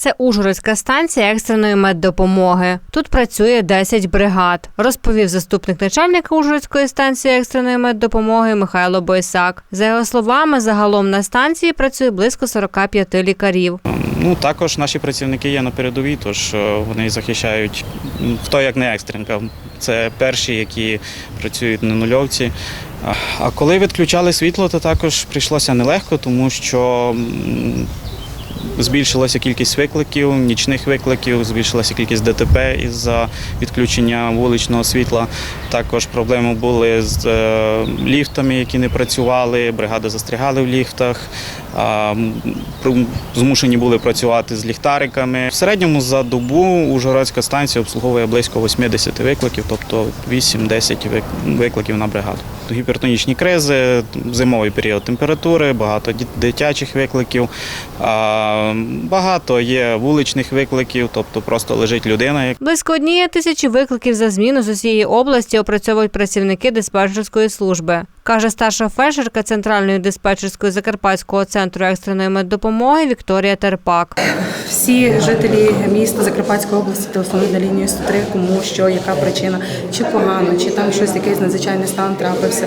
Це Ужгородська станція екстреної меддопомоги. Тут працює 10 бригад, розповів заступник начальника Ужгородської станції екстреної меддопомоги Михайло Бойсак. За його словами, загалом на станції працює близько 45 лікарів. Ну також наші працівники є на передовій, тож е, вони захищають хто як не екстренка. Це перші, які працюють на нульовці. А- коли відключали світло, то також прийшлося нелегко, тому що збільшилася кількість викликів, нічних викликів, збільшилася кількість ДТП із-за відключення вуличного світла. Також проблеми були з е, ліфтами, які не працювали, бригади застрягали в ліфтах. Змушені були працювати з ліхтариками. В середньому за добу Ужгородська станція обслуговує близько 80 викликів, тобто 8-10 викликів на бригаду. Гіпертонічні кризи, зимовий період температури, багато дит- дитячих викликів, багато є вуличних викликів, тобто просто лежить людина, як Близько однієї тисячі викликів за зміну з усієї області опрацьовують працівники диспетчерської служби. Каже старша фельдшерка Центральної диспетчерської Закарпатського центру екстреної меддопомоги Вікторія Терпак. Всі жителі міста Закарпатської області телефонують на лінію 103, кому що, яка причина, чи погано, чи там щось якийсь надзвичайний стан трапився.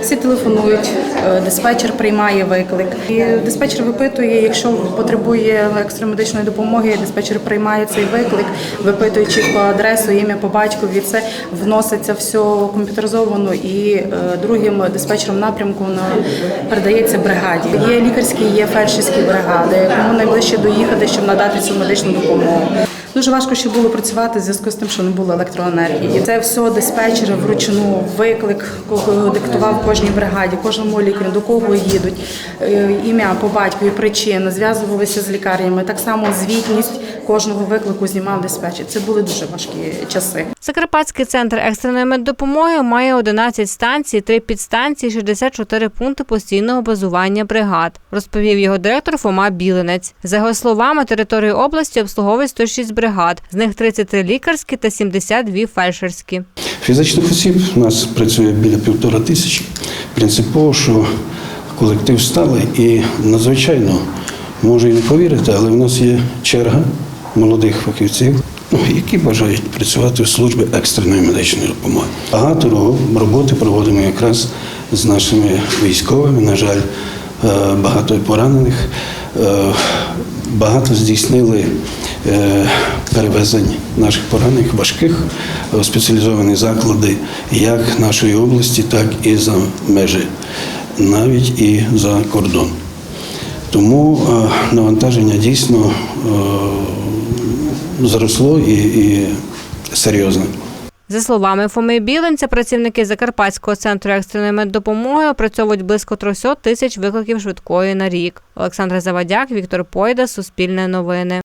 Всі телефонують, е, диспетчер приймає виклик. І диспетчер випитує, якщо потребує екстремедичної допомоги, диспетчер приймає цей виклик, випитує чітко адресу, ім'я по батькові. Це вноситься все комп'ютеризовано і е, другим диспетчером напрямку на передається бригаді. Є лікарські, є фельдшерські бригади, кому найближче доїхати, щоб надати цю медичну допомогу. Дуже важко ще було працювати в зв'язку з тим, що не було електроенергії. Це все диспетчери вручну виклик, кого диктував кожній бригаді, кожному лікарю, до кого їдуть, е, ім'я по батькові, причина, зв'язувалися з лікарнями. Так само звітність кожного виклику знімав диспетчер. Це були дуже важкі часи. Закарпатський центр екстреної меддопомоги має 11 станцій, 3 підстанції, 64 пункти постійного базування бригад, розповів його директор Фома Білинець. За його словами, територію області обслуговує 106 бригад, з них 33 лікарські та 72 фельдшерські. Фізичних осіб у нас працює біля півтора тисячі. Принципово, що колектив сталий і надзвичайно може і не повірити, але в нас є черга молодих фахівців, ну, які бажають працювати в службі екстреної медичної допомоги. Багато роботи проводимо якраз з нашими військовими. На жаль, е, багато поранених. Е, Багато здійснили е, перевезень наших поранених важких спеціалізовані заклади як нашої області, так і за межі, навіть і за кордон. Тому навантаження дійсно зросло і, і серйозно. За словами Фоми Біленця, працівники Закарпатського центру екстреної меддопомоги опрацьовують близько 300 тисяч викликів швидкої на рік. Олександр Завадяк, Віктор Пойда, Суспільне новини.